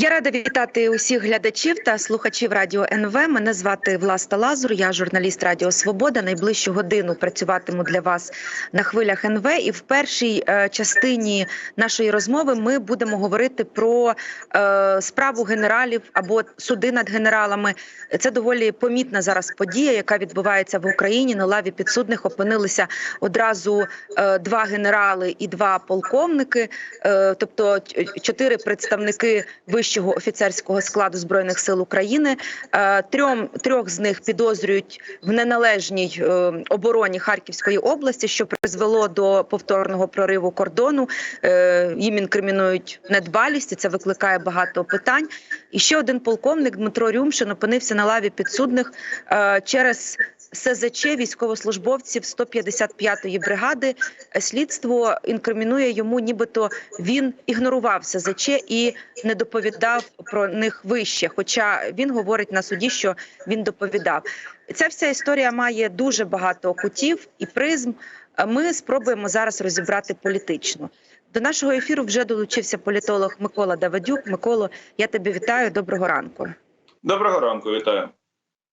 Я рада вітати усіх глядачів та слухачів радіо НВ. Мене звати Власта Лазур. Я журналіст Радіо Свобода. Найближчу годину працюватиму для вас на хвилях НВ. І в першій е, частині нашої розмови ми будемо говорити про е, справу генералів або суди над генералами. Це доволі помітна зараз подія, яка відбувається в Україні. На лаві підсудних опинилися одразу е, два генерали і два полковники, тобто чотири представники вищого офіцерського складу збройних сил України. Е, Трьом трьох з них підозрюють в неналежній е, обороні Харківської області, що призвело до повторного прориву кордону. Е, Їм інкримінують недбалість, і це викликає багато питань. І ще один полковник Дмитро Рюмшин опинився на лаві підсудних через СЗЧ військовослужбовців 155-ї бригади. Слідство інкримінує йому, нібито він ігнорував СЗЧ і не доповідав про них вище. Хоча він говорить на суді, що він доповідав. Ця вся історія має дуже багато кутів і призм. Ми спробуємо зараз розібрати політично. До нашого ефіру вже долучився політолог Микола Давидюк. Миколо, я тебе вітаю. Доброго ранку. Доброго ранку, вітаю.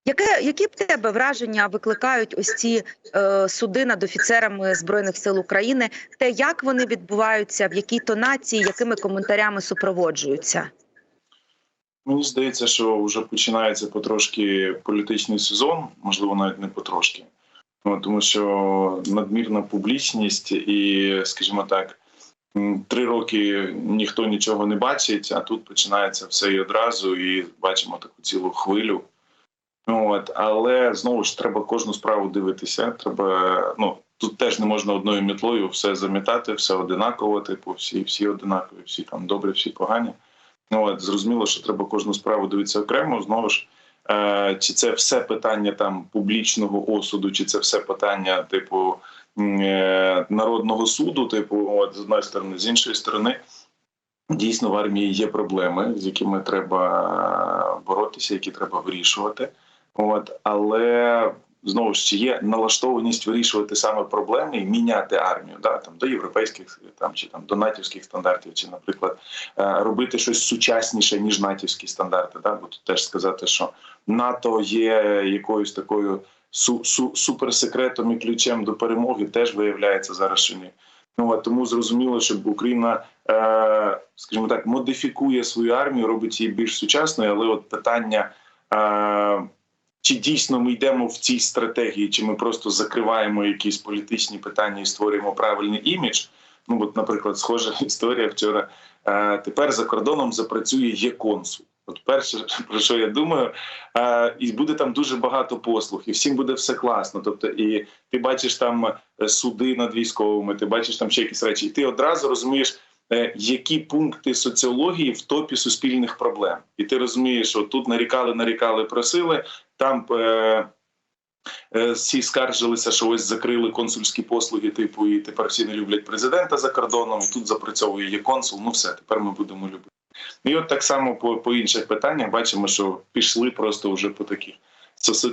Яке які б тебе враження викликають ось ці е, суди над офіцерами збройних сил України? Те, як вони відбуваються, в якій тонації, якими коментарями супроводжуються? Мені здається, що вже починається потрошки політичний сезон, можливо, навіть не потрошки. Ну, тому що надмірна публічність і, скажімо так, три роки ніхто нічого не бачить, а тут починається все і одразу, і бачимо таку цілу хвилю. От, але знову ж треба кожну справу дивитися. Треба, ну тут теж не можна одною мітлою все замітати, все одинаково, типу, всі, всі одинакові, всі там добрі, всі погані. Ну от зрозуміло, що треба кожну справу дивитися окремо. Знову ж, е, чи це все питання там публічного осуду, чи це все питання, типу е, народного суду, типу, от з одної сторони, з іншої сторони. Дійсно, в армії є проблеми, з якими треба боротися, які треба вирішувати. От але знову ж є налаштованість вирішувати саме проблеми і міняти армію, да там до європейських там чи там до натівських стандартів, чи, наприклад, е, робити щось сучасніше ніж натівські стандарти. Да, бо тут теж сказати, що НАТО є якоюсь такою су- су- суперсекретом і ключем до перемоги, теж виявляється зараз, що ні. Ну а тому зрозуміло, щоб Україна, е, скажімо так, модифікує свою армію, робить її більш сучасною, але от питання. Е, чи дійсно ми йдемо в цій стратегії, чи ми просто закриваємо якісь політичні питання і створюємо правильний імідж? Ну, от, наприклад, схожа історія вчора. Е, тепер за кордоном запрацює є консул. От перше, про що я думаю, е, і буде там дуже багато послуг, і всім буде все класно. Тобто, і ти бачиш там е, суди над військовими, ти бачиш там ще якісь речі, і ти одразу розумієш, які пункти соціології в топі суспільних проблем. І ти розумієш, що тут нарікали, нарікали, просили. Там е, е, всі скаржилися, що ось закрили консульські послуги, типу, і тепер всі не люблять президента за кордоном. І тут запрацьовує є консул. Ну все, тепер ми будемо любити. І от так само по, по інших питаннях бачимо, що пішли просто вже по таких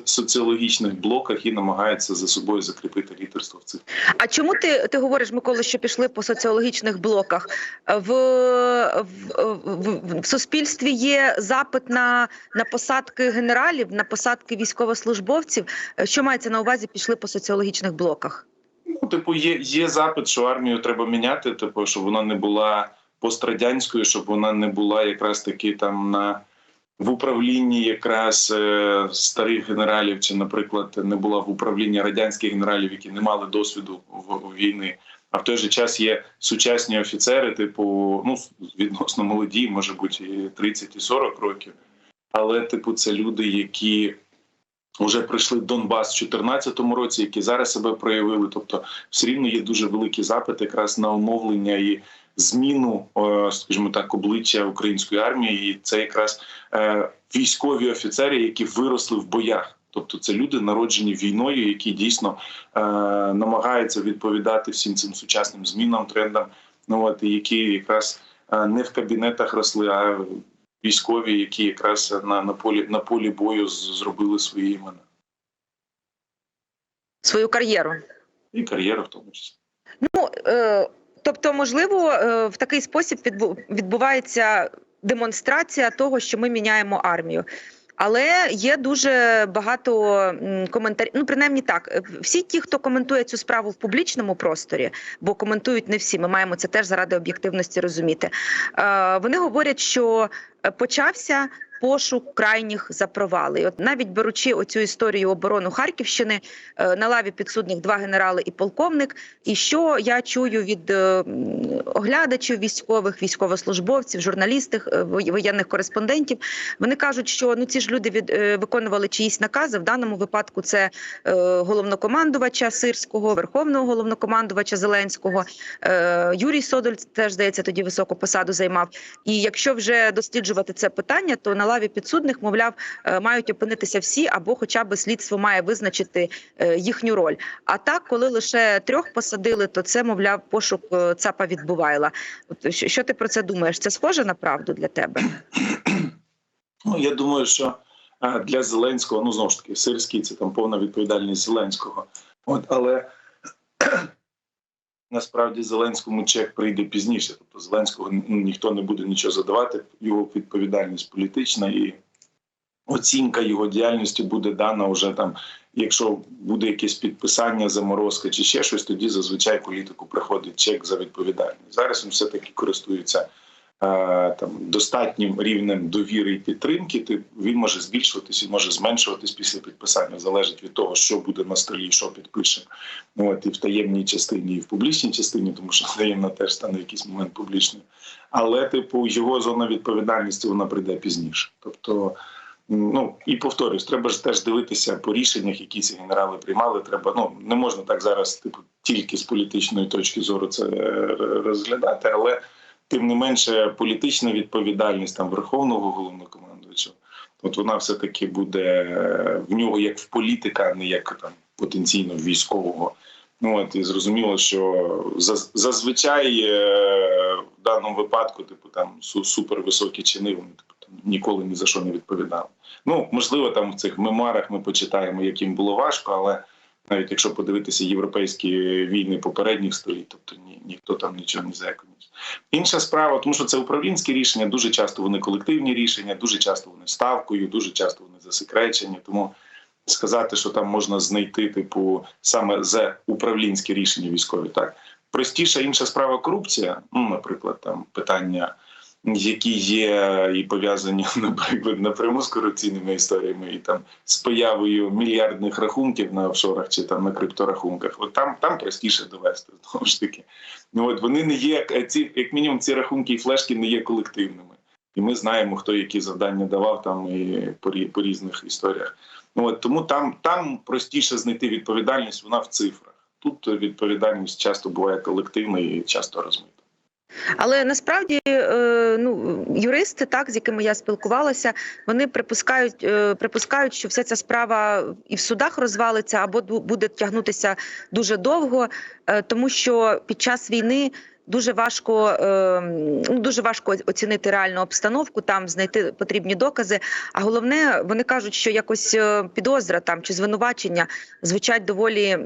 соціологічних блоках і намагаються за собою закріпити лідерство в цих. А чому ти, ти говориш, Микола, що пішли по соціологічних блоках? В, в, в, в суспільстві є запит на, на посадки генералів, на посадки військовослужбовців. Що мається на увазі? Пішли по соціологічних блоках? Ну, типу, є, є запит, що армію треба міняти, типу, щоб вона не була пострадянською, щоб вона не була якраз таки там на в управлінні якраз е, старих генералів, чи, наприклад, не була в управлінні радянських генералів, які не мали досвіду в, війни. А в той же час є сучасні офіцери, типу, ну відносно молоді, може бути і 30, і 40 років. Але, типу, це люди, які вже прийшли в Донбас в 2014 році, які зараз себе проявили. Тобто, все рівно є дуже великий запит якраз на оновлення і зміну, е, скажімо так, обличчя української армії. І це якраз е, військові офіцери, які виросли в боях. Тобто це люди, народжені війною, які дійсно е, намагаються відповідати всім цим сучасним змінам, трендам. Ну от які якраз е, не в кабінетах росли, а військові, які якраз на, на полі на полі бою зробили свої імена. Свою кар'єру? і кар'єра в тому числі. Ну е, тобто, можливо, е, в такий спосіб відбувається демонстрація того, що ми міняємо армію. Але є дуже багато коментарів. Ну, принаймні так, е, всі ті, хто коментує цю справу в публічному просторі, бо коментують не всі. Ми маємо це теж заради об'єктивності розуміти. Е, вони говорять, що почався пошук крайніх за. От навіть беручи оцю історію оборону Харківщини, е, на лаві підсудних два генерали і полковник. І що я чую від е, оглядачів військових, військовослужбовців, журналістів, е, воєнних кореспондентів, вони кажуть, що ну ці ж люди від виконували чиїсь накази. В даному випадку це головнокомандувача Сирського, верховного головнокомандувача Зеленського. Юрій Содоль теж здається тоді високу посаду займав. І якщо вже досліджувати це питання, то на лаві підсудних, мовляв, е, мають опинитися всі, або хоча б слідство має визначити е, їхню роль. А так, коли лише трьох посадили, то це мовляв пошук е, ЦАПа відбувайла. Що, ти про це думаєш? Це схоже на правду для тебе? Ну я думаю, що для Зеленського, ну знову ж таки, сирський це там повна відповідальність Зеленського. От але насправді Зеленському чек прийде пізніше. Тобто Зеленського ну, ніхто не буде нічого задавати. Його відповідальність політична і оцінка його діяльності буде дана вже там. Якщо буде якесь підписання, заморозка чи ще щось, тоді зазвичай політику приходить чек за відповідальність. Зараз він все таки користується там достатнім рівнем довіри і підтримки. Ти він може збільшуватись і може зменшуватись після підписання. Залежить від того, що буде на столі, що підпишемо. Ну, от і в таємній частині, і в публічній частині, тому що таємна теж стане в якийсь момент публічною. Але, типу, його зона відповідальності вона прийде пізніше. Тобто. Ну і повторюсь, треба ж теж дивитися по рішеннях, які ці генерали приймали. Треба ну не можна так зараз, типу, тільки з політичної точки зору це е, розглядати, але тим не менше політична відповідальність там верховного головнокомандувача, от вона все таки буде е, в нього як в політика, а не як там потенційно військового. Ну от і зрозуміло, що заз- зазвичай е, в даному випадку, типу там су- супервисокі чини, вони типу там ніколи ні за що не відповідали. Ну можливо, там в цих мемарах ми почитаємо, як їм було важко, але навіть якщо подивитися європейські війни попередніх століть, тобто ні, ніхто там нічого не зеконів. Інша справа, тому що це управлінські рішення, дуже часто вони колективні рішення, дуже часто вони ставкою, дуже часто вони засекречені. Тому сказати, що там можна знайти, типу, саме за управлінські рішення військові, так простіша інша справа корупція. Ну, наприклад, там питання, які є і пов'язані, наприклад, напряму з корупційними історіями, і там з появою мільярдних рахунків на офшорах чи там на крипторахунках. От там там простіше довести знову ж таки. Ну от вони не є е, ці, як мінімум, ці рахунки і флешки не є колективними. І ми знаємо, хто які завдання давав там і по, по різних історіях. Ну от тому там, там простіше знайти відповідальність, вона в цифрах. Тут відповідальність часто буває колективна і часто розмита. Але насправді е, ну юристи, так з якими я спілкувалася, вони припускають, е, припускають, що вся ця справа і в судах розвалиться або буде тягнутися дуже довго, е, тому що під час війни. Дуже важко е, ну, дуже важко оцінити реальну обстановку, там знайти потрібні докази. А головне, вони кажуть, що якось е, підозра там чи звинувачення звучать доволі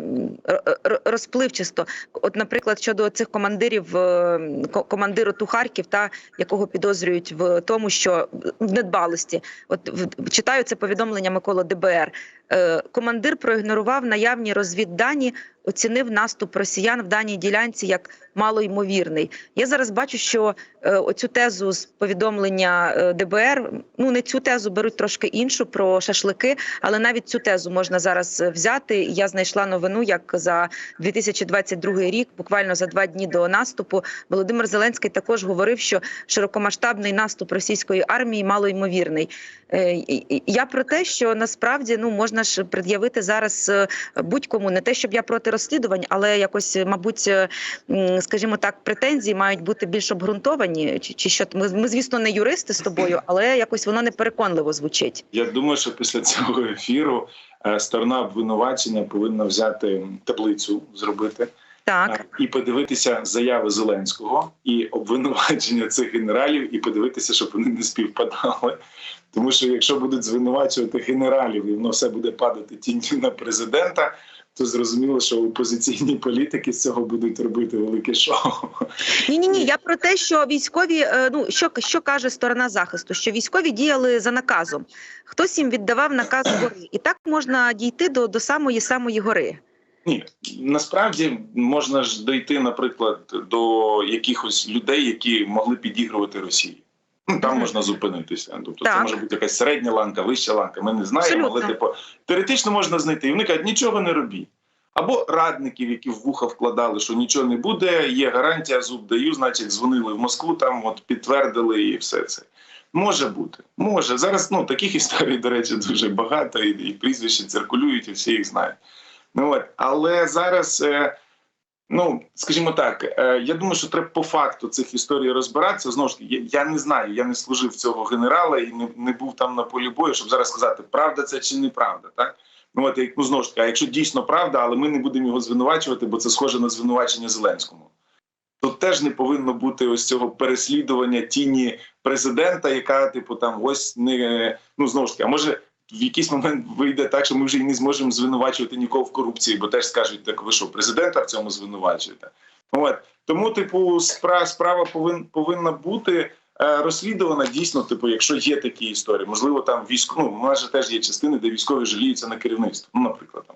розпливчасто. От, наприклад, щодо цих командирів, е, командиру ту Харків, та якого підозрюють в тому, що в недбалості, от читаю це повідомлення Микола ДБР. Е, Командир проігнорував наявні розвіддані, оцінив наступ росіян в даній ділянці як малоймовірний. Я зараз бачу, що е, оцю тезу з повідомлення е, ДБР, ну не цю тезу беруть трошки іншу про шашлики, але навіть цю тезу можна зараз е, взяти. Я знайшла новину, як за 2022 рік, буквально за два дні до наступу, Володимир Зеленський також говорив, що широкомасштабний наступ російської армії малоймовірний. Я про те, що насправді ну можна ж пред'явити зараз будь-кому не те, щоб я проти розслідувань, але якось, е, мабуть, е, скажімо так, претензії мають бути більш обґрунтовані. Чи, чи що ми, ми, звісно, не юристи з тобою, але якось воно непереконливо звучить. Я думаю, що після цього ефіру е, сторона обвинувачення повинна взяти таблицю, зробити Так, і подивитися заяви Зеленського і обвинувачення цих генералів, і подивитися, щоб вони не співпадали. Тому що якщо будуть звинувачувати генералів, і воно все буде падати тінню на президента, то зрозуміло, що опозиційні політики з цього будуть робити велике шоу. Ні, ні, ні. Я про те, що військові, е, ну що, що каже сторона захисту, що військові діяли за наказом. Хтось їм віддавав наказ гори, і так можна дійти до, до самої самої гори. Ні, насправді можна ж дойти, наприклад, до якихось людей, які могли підігрувати Росії. Ну, Там можна зупинитися. Тобто це може бути якась середня ланка, вища ланка. Ми не знаємо, але типу теоретично можна знайти. І вони кажуть, нічого не робіть. Або радників, які в вуха вкладали, що нічого не буде, є гарантія, зуб даю, значить, дзвонили в Москву, там от підтвердили і все це. Може бути, може. Зараз ну таких історій, до речі, дуже багато, і, і прізвища циркулюють, і всі їх знають. Ну от, але зараз, е, ну скажімо так, е, я думаю, що треба по факту цих історій розбиратися. Знову ж таки, я, не знаю, я не служив цього генерала і не, не був там на полі бою, щоб зараз сказати, правда це чи неправда, так. Ну от ну знову ж таки, а якщо дійсно правда, але ми не будемо його звинувачувати, бо це схоже на звинувачення Зеленському. Тут теж не повинно бути ось цього переслідування тіні президента, яка, типу, там ось не ну знову ж таки, а може в якийсь момент вийде так, що ми вже і не зможемо звинувачувати нікого в корупції, бо теж скажуть, так ви що, президента в цьому звинувачуєте. От тому, типу, справа, справа повин, повинна бути е, розслідувана дійсно. Типу, якщо є такі історії, можливо, там військо, ну, у нас же теж є частини, де військові жаліються на керівництво. Ну, наприклад, там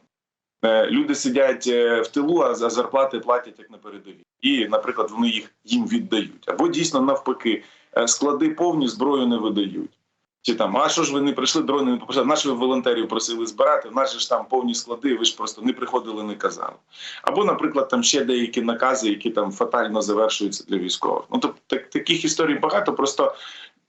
е, люди сидять е, в тилу, а за зарплати платять як на передовій, і, наприклад, вони їх їм віддають. Або дійсно навпаки, склади повні зброю не видають. Чи там, а що ж ви не прийшли, дрони не попросили? Наші ви волонтерів просили збирати, в нас же ж там повні склади, ви ж просто не приходили, не казали. Або, наприклад, там ще деякі накази, які там фатально завершуються для військових. Ну тобто так, таких історій багато. Просто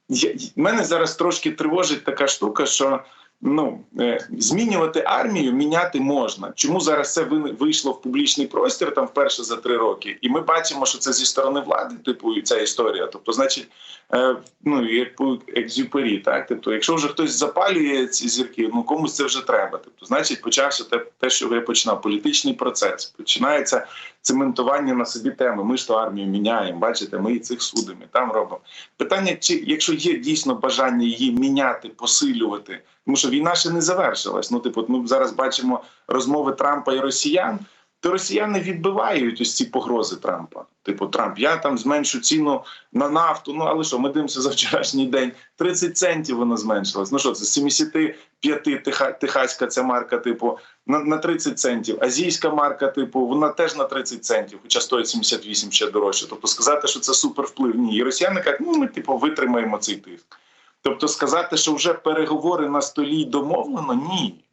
я, мене зараз трошки тривожить така штука, що ну е, змінювати армію міняти можна. Чому зараз це ви- вийшло в публічний простір там вперше за три роки, і ми бачимо, що це зі сторони влади, типу, і ця історія. Тобто, значить, е, ну як по екзюпері, так тобто, якщо вже хтось запалює ці зірки, ну комусь це вже треба. Тобто, значить, почався те, те, що я починав, політичний процес. Починається цементування на собі теми. Ми ж то армію міняємо. Бачите, ми і цих судимо, там робимо. Питання, чи якщо є дійсно бажання її міняти, посилювати, тому що війна ще не завершилась. Ну, типу, ми зараз бачимо розмови Трампа і росіян. То росіяни відбивають ось ці погрози Трампа. Типу, Трамп, я там зменшу ціну на нафту. Ну але що, ми дивимося за вчорашній день. 30 центів вона зменшилась. Ну що це з 75 теха, техаська ця марка, типу, на, на 30 центів. Азійська марка, типу, вона теж на 30 центів, хоча стоїть 78 ще дорожче. Тобто сказати, що це супервплив. Ні, і росіяни кажуть, ну ми типу витримаємо цей тиск. Тобто сказати, що вже переговори на столі домовлено, ні.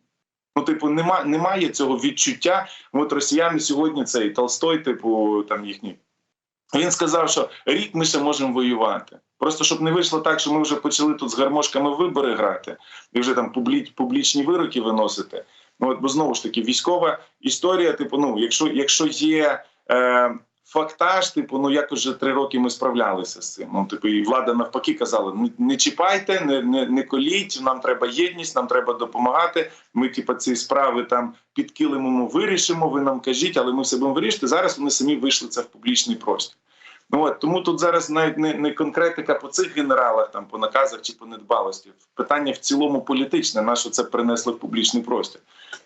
Ну, типу, нема, немає цього відчуття. От росіяни сьогодні цей Толстой, типу, там їхній. Він сказав, що рік ми ще можемо воювати. Просто щоб не вийшло так, що ми вже почали тут з гармошками вибори грати і вже там публі, публічні вироки виносити. Ну от бо знову ж таки, військова історія, типу, ну, якщо, якщо є е, фактаж, типу, ну якось вже три роки ми справлялися з цим. Ну, типу, і влада навпаки казала: не, не чіпайте, не, не, не коліть, нам треба єдність, нам треба допомагати. Ми, типу, ці справи там під килимом вирішимо. Ви нам кажіть, але ми все будемо вирішити. Зараз вони самі вийшли це в публічний простір. Ну от тому тут зараз навіть не, не конкретика по цих генералах, там по наказах чи по недбалості. Питання в цілому політичне, на що це принесли в публічний простір.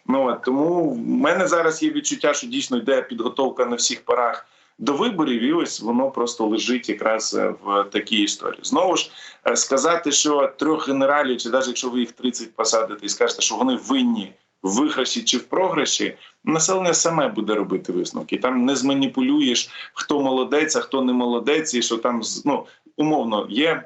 Ну от тому в мене зараз є відчуття, що дійсно йде підготовка на всіх парах до виборів, і ось воно просто лежить якраз е, в такій історії. Знову ж е, сказати, що трьох генералів, чи навіть якщо ви їх 30 посадите і скажете, що вони винні в виграші чи в програші, населення саме буде робити висновки. Там не зманіпулюєш, хто молодець, а хто не молодець, і що там ну умовно є.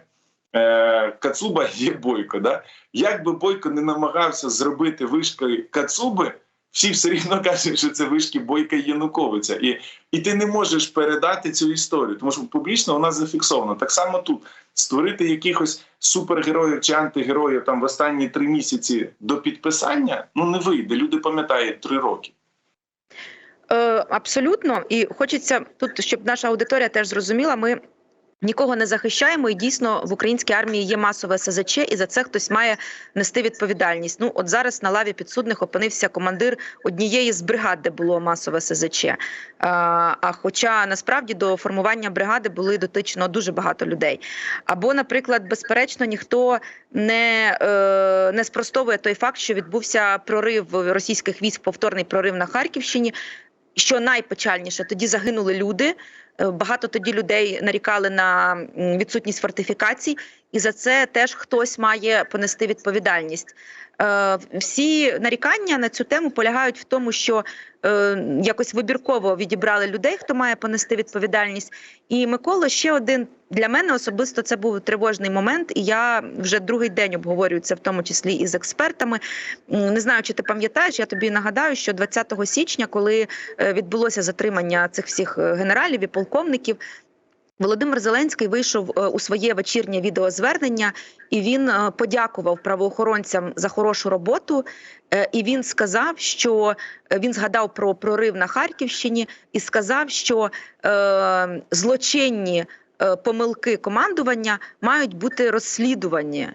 Е, Кацуба є бойко. Да? Як би бойко не намагався зробити вишки Кацуби, всі все рівно кажуть, що це вишки Бойка Януковича. І, і ти не можеш передати цю історію, тому що публічно вона зафіксована. Так само тут створити якихось супергероїв чи антигероїв там в останні три місяці до підписання ну не вийде. Люди пам'ятають три роки. Е, абсолютно, і хочеться тут, щоб наша аудиторія теж зрозуміла. Ми Нікого не захищаємо, і дійсно в українській армії є масове СЗЧ, і за це хтось має нести відповідальність. Ну от зараз на лаві підсудних опинився командир однієї з бригад, де було масове СЗЧ. А, хоча насправді до формування бригади були дотично дуже багато людей. Або, наприклад, безперечно, ніхто не, е, не спростовує той факт, що відбувся прорив російських військ, повторний прорив на Харківщині. Що найпечальніше, тоді загинули люди. Е, Багато тоді людей нарікали на відсутність фортифікацій, і за це теж хтось має понести відповідальність. Е, Всі нарікання на цю тему полягають в тому, що е, якось вибірково відібрали людей, хто має понести відповідальність. І Микола ще один для мене особисто це був тривожний момент, і я вже другий день обговорюю це, в тому числі і з експертами. Не знаю, чи ти пам'ятаєш, я тобі нагадаю, що 20 січня, коли е, відбулося затримання цих всіх генералів і полковників. Володимир Зеленський вийшов е, у своє вечірнє відеозвернення, і він е, подякував правоохоронцям за хорошу роботу. Е, І він сказав, що він згадав про прорив на Харківщині і сказав, що злочинні помилки командування мають бути розслідувані.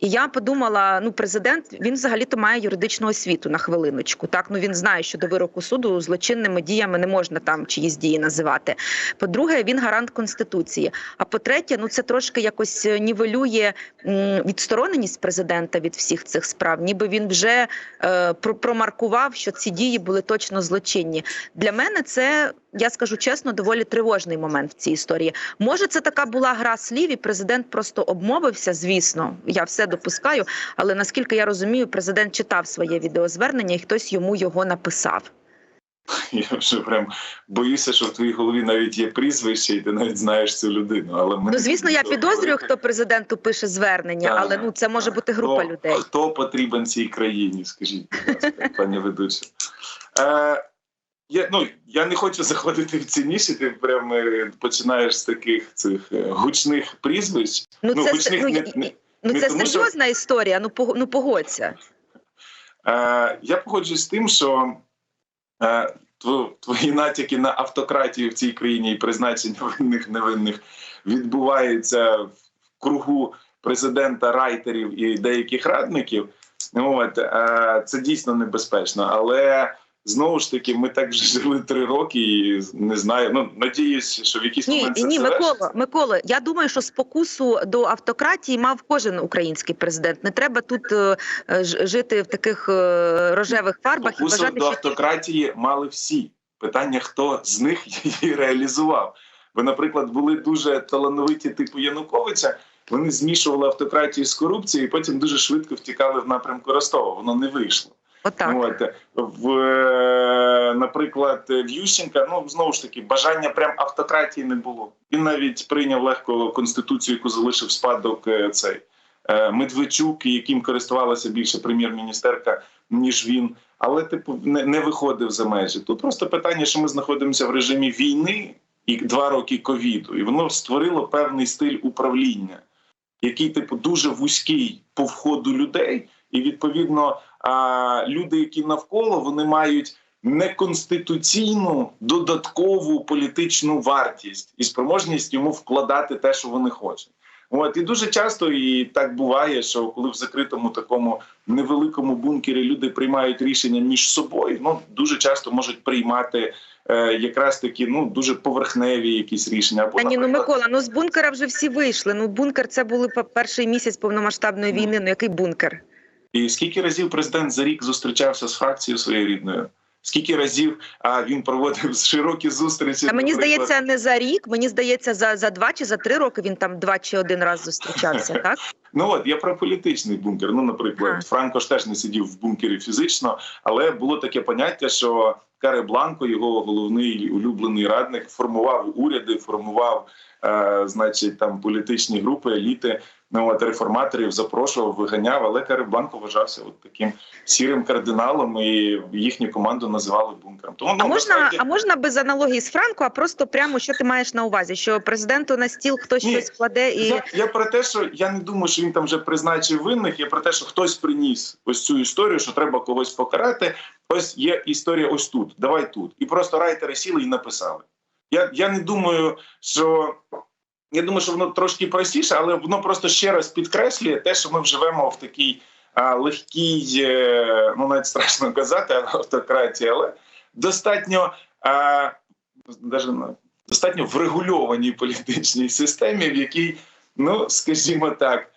І я подумала: ну, президент він взагалі-то має юридичну освіту на хвилиночку. Так, ну він знає, що до вироку суду злочинними діями не можна там чиїсь дії називати. По-друге, він гарант конституції. А по-третє, ну це трошки якось нівелює відстороненість президента від всіх цих справ, ніби він вже е, промаркував, що ці дії були точно злочинні. Для мене це. Я скажу чесно, доволі тривожний момент в цій історії. Може, це така була гра слів, і президент просто обмовився. Звісно, я все допускаю. Але наскільки я розумію, президент читав своє відеозвернення, і хтось йому його написав. Я вже прям боюся, що в твоїй голові навіть є прізвище, і ти навіть знаєш цю людину. Але Ну звісно, я підозрюю, хто президенту пише звернення, Так, але ну це може так. бути група хто, людей. Хто потрібен цій країні? Скажіть, будь ласка, пані ведуча. Е, я, ну, я не хочу заходити в ці ніші, ти прям е, починаєш з таких цих е, гучних прізвищ. Ну ну, це гучних ну, не- не- ну не це тому, що- серйозна історія. Ну пог- ну погодься. Е, я погоджуюсь з тим, що е, твої натяки на автократію в цій країні і призначення винних невинних відбуваються в кругу президента, райтерів і деяких радників. От е, це дійсно небезпечно, але. Знову ж таки, ми так вже жили три роки, і не знаю. Ну надіюсь, що в якийсь Ні, момент це ні. Микола, Микола, я думаю, що спокусу до автократії мав кожен український президент. Не треба тут е, е, жити в таких е, рожевих фарбах і Спокусу бажати, до що автократії мали всі. Питання, хто з них її реалізував. Ви, наприклад, були дуже талановиті типу Януковича. Вони змішували автократію з корупцією, і потім дуже швидко втікали в напрямку Ростова. Воно не вийшло. Отак. От в е, наприклад, в Ющенка, ну знову ж таки, бажання прям автократії не було. Він навіть прийняв легко конституцію, яку залишив спадок е, цей е, Медведчук, яким користувалася більше прем'єр-міністерка, ніж він. Але типу не, не виходив за межі. Тут просто питання, що ми знаходимося в режимі війни і два роки ковіду, і воно створило певний стиль управління, який, типу, дуже вузький по входу людей, і відповідно люди, які навколо, вони мають неконституційну додаткову політичну вартість і спроможність йому вкладати те, що вони хочуть. От і дуже часто і так буває, що коли в закритому такому невеликому бункері люди приймають рішення між собою, ну дуже часто можуть приймати е, якраз такі ну дуже поверхневі якісь рішення. Або Та ні, ну Микола, ну з бункера вже всі вийшли. Ну бункер це були перший місяць повномасштабної Ну. війни. Ну який бункер? І скільки разів президент за рік зустрічався з фракцією своєю рідною? Скільки разів а, він проводив широкі зустрічі? А мені наприклад, здається, не за рік. Мені здається, за, за два чи за три роки він там два чи один раз зустрічався. Так Ну от я про політичний бункер. Ну, наприклад. Франко ж теж не сидів в бункері фізично, але було таке поняття, що Каре Бланко, його головний улюблений радник, формував уряди, формував, е, значить, там політичні групи, еліти. Ну от реформаторів запрошував, виганяв, але Каре Бланко вважався от таким сірим кардиналом, і їхню команду називали бункером. Тому а ну, можна, насправді- а можна без аналогії з Франко, а просто прямо що ти маєш на увазі? Що президенту на стіл хтось Ні, щось кладе і Я, я про те, що я не думаю, що він там вже призначив винних. Я про те, що хтось приніс ось цю історію, що треба когось покарати. Ось є історія ось тут. Давай тут. І просто райтери сіли і написали. Я, я не думаю, що я думаю, що воно трошки простіше, але воно просто ще раз підкреслює те, що ми живемо в такій а, легкій, е, ну навіть страшно казати, автократії, але достатньо а, даже, ну, достатньо врегульованій політичній системі, в якій, ну скажімо так,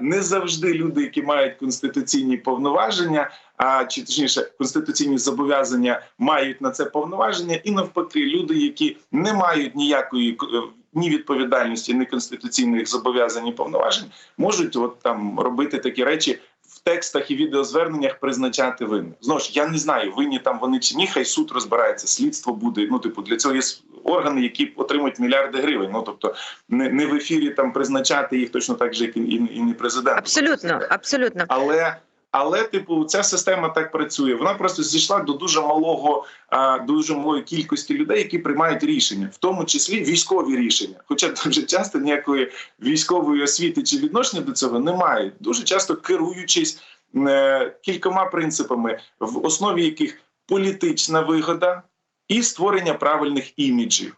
не завжди люди, які мають конституційні повноваження, а чи точніше конституційні зобов'язання мають на це повноваження, і навпаки, люди, які не мають ніякої е, ні відповідальності, ні конституційних зобов'язань, ні повноважень, можуть от там робити такі речі. В текстах і відеозверненнях призначати винних. Знову ж я не знаю, винні там вони чи ні. Хай суд розбирається, слідство буде. Ну, типу, для цього є органи, які отримують мільярди гривень. Ну тобто, не, не в ефірі там призначати їх точно так же, як і, і, і не президент. Абсолютно, абсолютно. Але але, типу, ця система так працює. Вона просто зійшла до дуже малого, дуже малої кількості людей, які приймають рішення, в тому числі військові рішення. Хоча дуже часто ніякої військової освіти чи відношення до цього немає. Дуже часто керуючись е, кількома принципами, в основі яких політична вигода і створення правильних іміджів.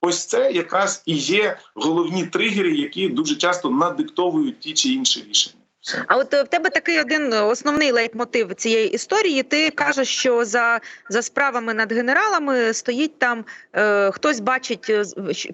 Ось це якраз і є головні тригери, які дуже часто надиктовують ті чи інші рішення. А от е, в тебе такий один основний лейтмотив цієї історії. Ти кажеш, що за, за справами над генералами стоїть там е, хтось бачить е,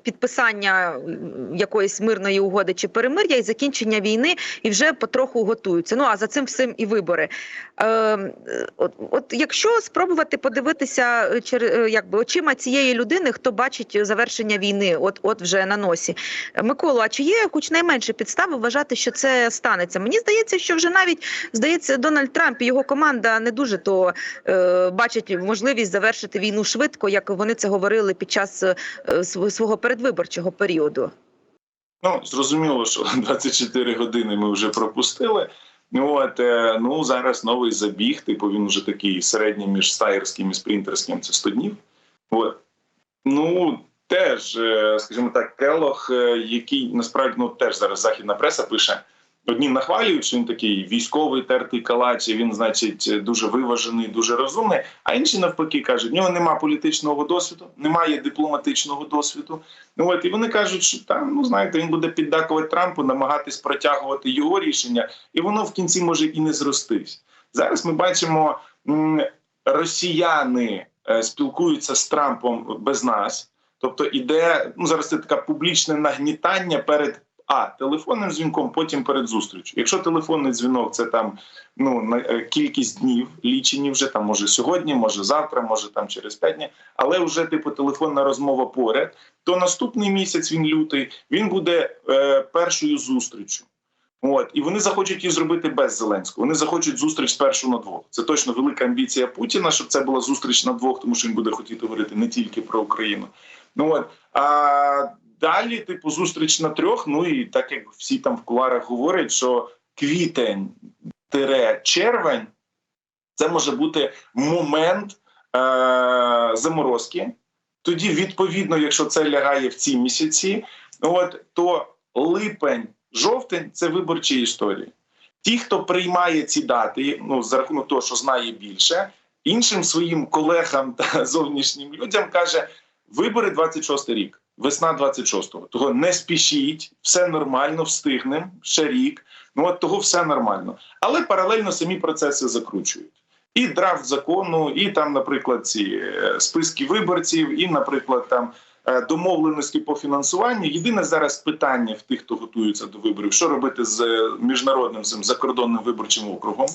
підписання е, якоїсь мирної угоди чи перемир'я і закінчення війни, і вже потроху готуються. Ну а за цим всім і вибори. Е, е, от, от якщо спробувати подивитися е, чер, е, якби очима цієї людини, хто бачить завершення війни, от от вже на носі. Е, Миколу, а чи є хоч найменше підстави вважати, що це станеться? Мені здається, що вже навіть здається, Дональд Трамп і його команда не дуже то е, бачать можливість завершити війну швидко, як вони це говорили під час е, свого передвиборчого періоду. Ну, зрозуміло, що 24 години ми вже пропустили. От, е, ну, зараз новий забіг, типу він вже такий середній між стаєрським і спринтерським це 100 днів. От. Ну, теж, е, скажімо так, Келох, е, який насправді ну, теж зараз західна преса пише. Одні нахвалюють, що він такий військовий тертий калач, і він, значить, дуже виважений, дуже розумний. А інші навпаки кажуть, в нього немає політичного досвіду, немає дипломатичного досвіду. Ну от і вони кажуть, що там, ну знаєте, він буде піддакувати Трампу, намагатись протягувати його рішення, і воно в кінці може і не зростись. Зараз ми бачимо, росіяни е, спілкуються з Трампом без нас. Тобто іде ну зараз це таке публічне нагнітання перед а телефонним дзвінком, потім перед зустрічю. Якщо телефонний дзвінок, це там ну на е, кількість днів лічені вже там, може сьогодні, може завтра, може там через п'ять днів, але вже типу телефонна розмова поряд. То наступний місяць він лютий, він буде е, першою зустрічю. От і вони захочуть її зробити без Зеленського. Вони захочуть зустріч спершу на двох. Це точно велика амбіція Путіна, щоб це була зустріч на двох, тому що він буде хотіти говорити не тільки про Україну. Ну от а далі, типу, зустріч на трьох. Ну і так як всі там в куларах говорять, що квітень червень це може бути момент е- заморозки. Тоді, відповідно, якщо це лягає в ці місяці, от то липень, жовтень це виборчі історії. Ті, хто приймає ці дати, ну за рахунок того, що знає більше, іншим своїм колегам та зовнішнім людям каже: вибори 26 рік, весна 26-го. Того не спішіть, все нормально, встигнемо, ще рік. Ну от того все нормально. Але паралельно самі процеси закручують. І драфт закону, і там, наприклад, ці е, списки виборців, і, наприклад, там домовленості по фінансуванню. Єдине зараз питання в тих, хто готується до виборів, що робити з е, міжнародним цим закордонним виборчим округом.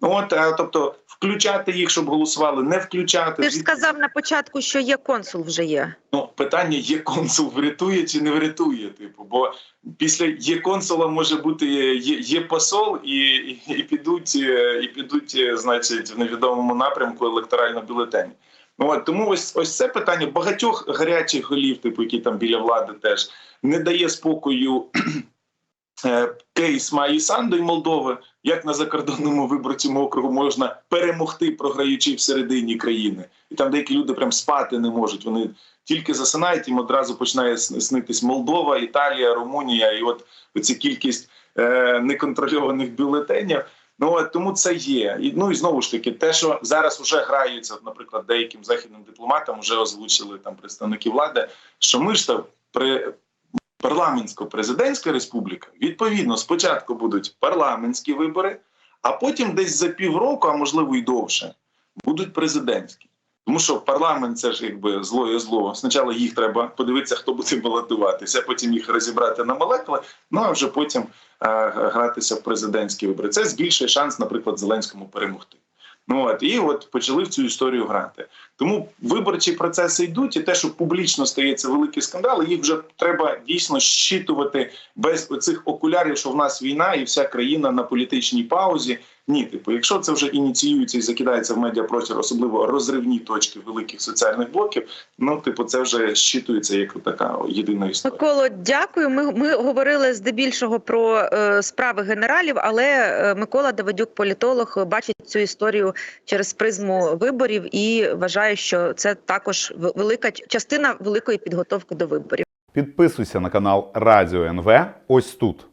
От, е, тобто, включати їх, щоб голосували, не включати. Ти ж сказав на початку, що є консул вже є. Ну, питання є консул врятує чи не врятує, типу, бо після є консула може бути є, є посол, і, і, і підуть, е, і підуть, е, значить, в невідомому напрямку електорально бюлетені. Ну, от, тому ось ось це питання багатьох гарячих голів, типу, які там біля влади теж не дає спокою е, кейс Маї Санду і Молдови, як на закордонному виборчому округу можна перемогти, програючи всередині країни. І там деякі люди прям спати не можуть. Вони тільки засинають, їм одразу починає сни- снитись Молдова, Італія, Румунія, і от оці кількість е, неконтрольованих бюлетенів. Ну от тому це є. І ну і знову ж таки, те, що зараз вже граються, наприклад, деяким західним дипломатам вже озвучили там представники влади, що ми ж то при парламентсько-президентська республіка, відповідно, спочатку будуть парламентські вибори, а потім десь за півроку, а можливо і довше, будуть президентські. Тому що парламент це ж якби зло є зло. Спочатку їх треба подивитися, хто буде балотуватися, потім їх розібрати на молекули, ну а вже потім е, гратися в президентські вибори. Це збільшує шанс, наприклад, Зеленському перемогти. Ну от і от почали в цю історію грати. Тому виборчі процеси йдуть, і те, що публічно стається великі скандали, їх вже треба дійсно щитувати без цих окулярів, що в нас війна і вся країна на політичній паузі. Ні, типу, якщо це вже ініціюється і закидається в медіапростір, особливо розривні точки великих соціальних блоків, ну типу, це вже щитується як така єдина історія. Миколо, дякую. Ми, ми говорили здебільшого про е, справи генералів, але е, Микола Давидюк, політолог, бачить цю історію через призму виборів і вважає, що це також велика частина великої підготовки до виборів. Підписуйся на канал Радіо НВ ось тут.